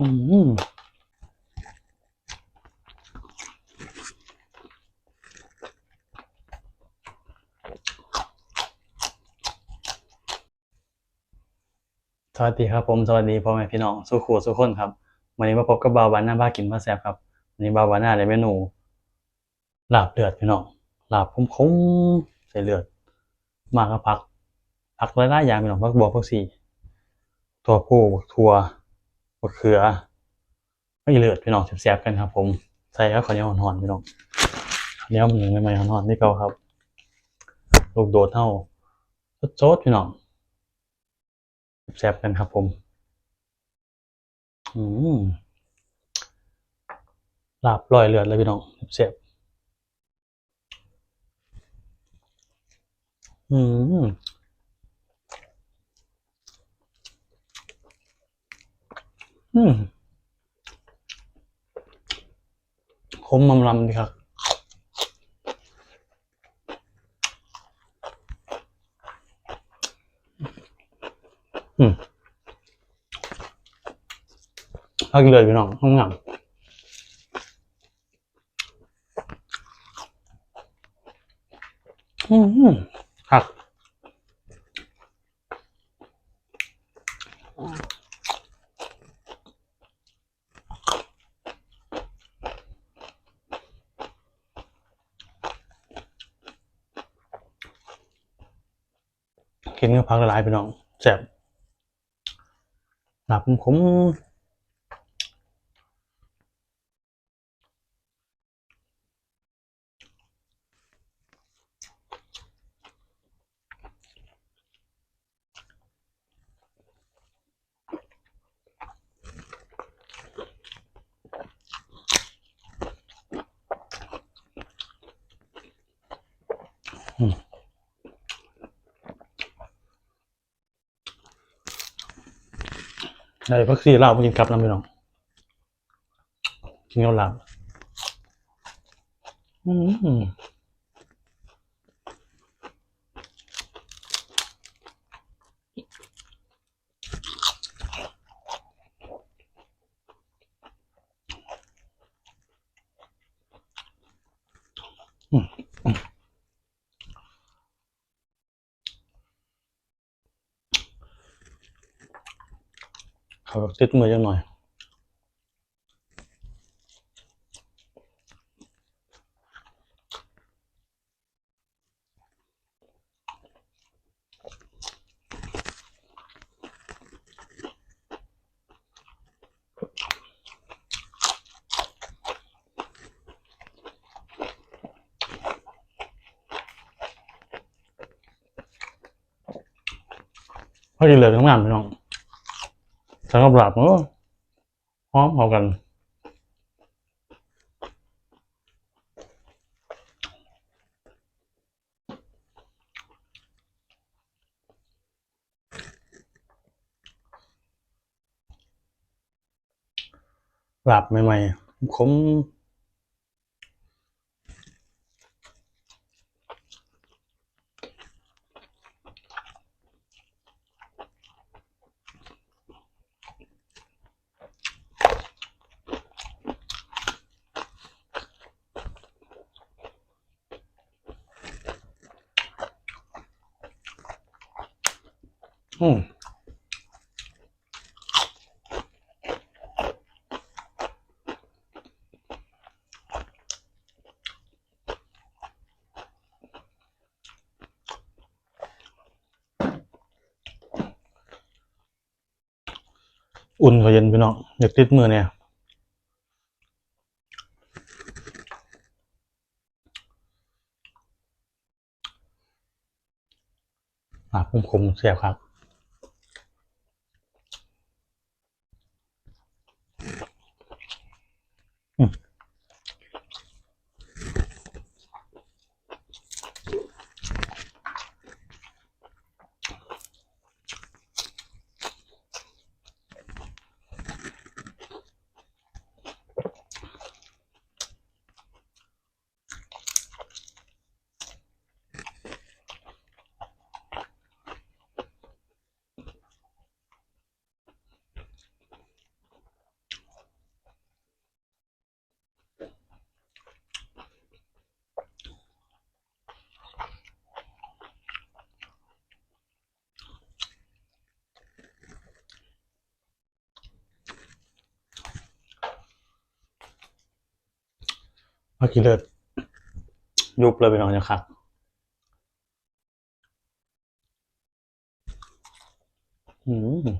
อืมสวัสดีครับผมสวัสดีพ่อแม่พี่น้องสุขูสุขคนครับวันนี้มาพบกับบาวบานหน้าบ้ากินมาแซบครับวันนี้บาวบานหน้าได้เมนูลาบเลือดพี่น้องลาบคมๆใส่เลือด มากับผักผักหลายๆอย่างพี่น้องผักบัวผักชีตัวผู้ถั่ว มะเขือไม่เลือดพี่น้องแซ่บๆกันครับ ผมใส่ข้าวเหนียวห่อนๆพี่น้องข้าวเหนียวมันใหม่ๆห่อนๆนี่เก่าครับลูกโดดเท่าโจดๆพี่น้องแซ่บๆกันครับ ผม อืมลาบลอยเลือดเลยพี่น้องแซ่บๆอืม อืมคมมำลำดีครับอืมพักเลยพี่น้องห้องงามอืมหัก กินกับพักละลายพี่น้องแซ่บหนับขม ได้พักซี่ลาบมากินกับน้ำพี่น้องกินกับลาบอืมเขาแบบติดมือจังหน่อยพอดีเลยทั้งงานพี่น้อง ทั้งกับหลับเออพร้อมเอากันหลับใหม่ๆคม อืมอุ่นกว่าเย็นพี่น้องอยากติดมือเนี่ยหลับคมเสียบครับ เมื่อกี้เลือดยุบเลยไปน้องจะขัดอืมอืม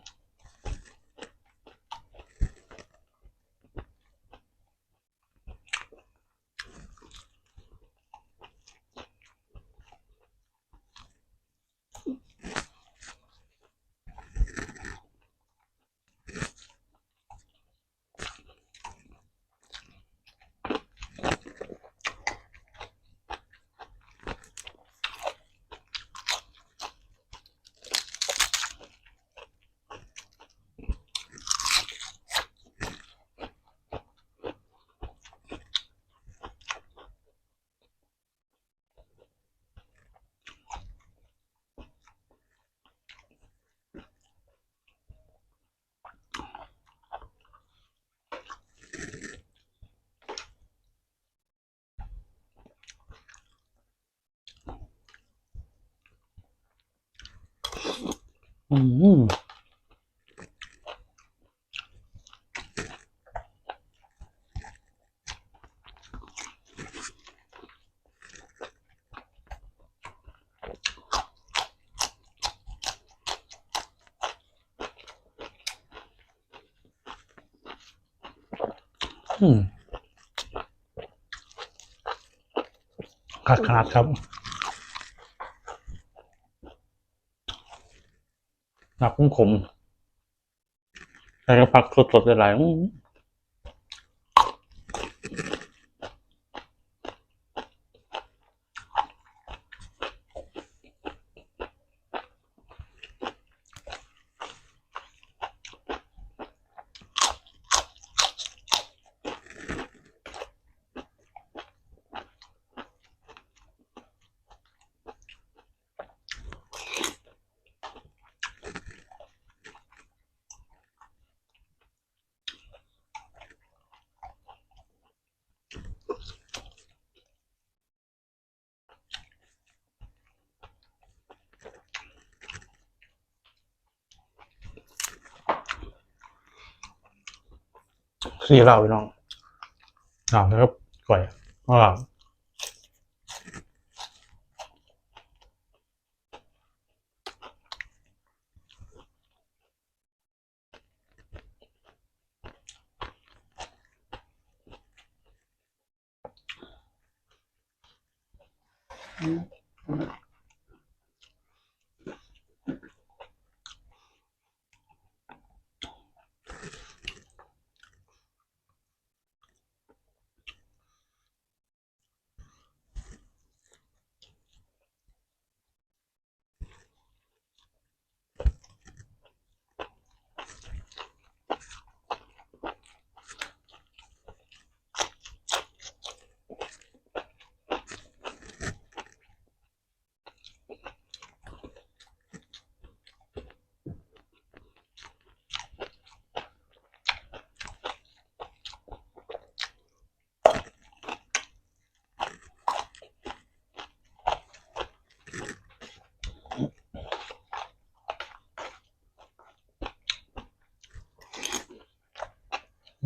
อืมขาดขนาดครับ หนักขมขมแต่ก็พักสดๆหลายๆ ซี่เล่าพี่น้องเหล่าแล้วก็ก่อยเหล่าอืม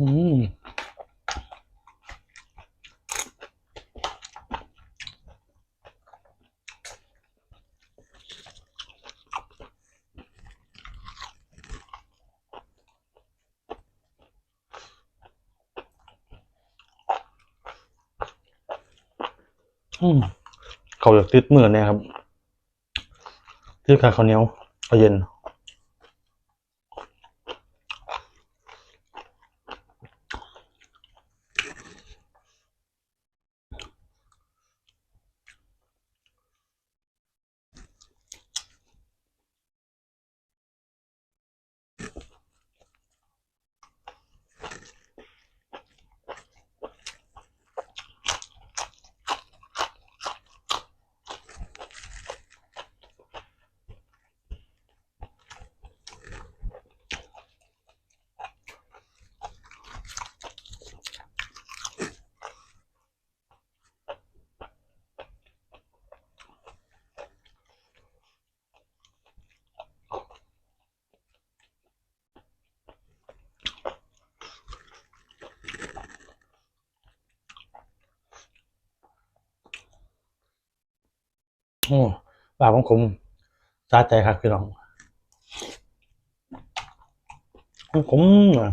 อืมเขาอยากติดเหมือนเนี่ยครับติดขาข้าวเหนียวเอาเย็น อ โอ้ปาของผมสาใจครับพี่น้องผมอะ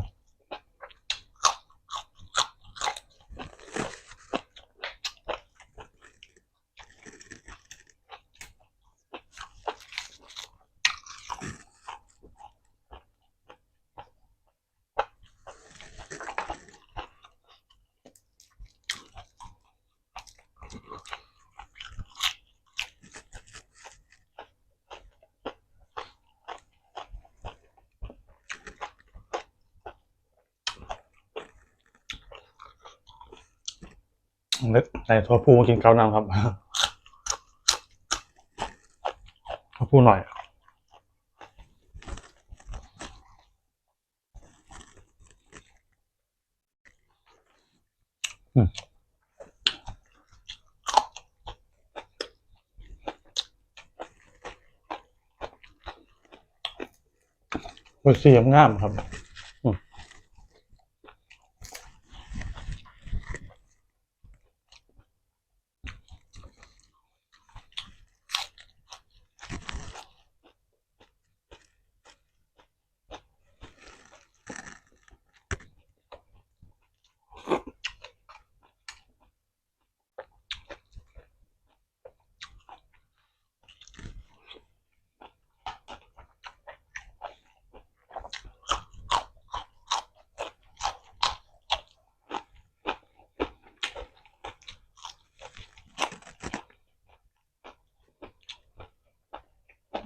ใส่ถั่วพูมากินข้าวนำครับถั่วพูหน่อยอืมเสียงงามครับ อืม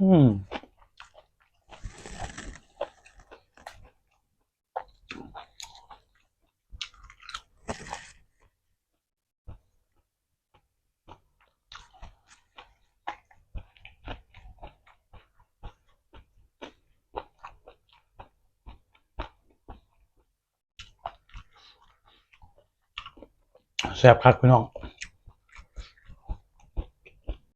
อืมแซ่บคักพี่น้อง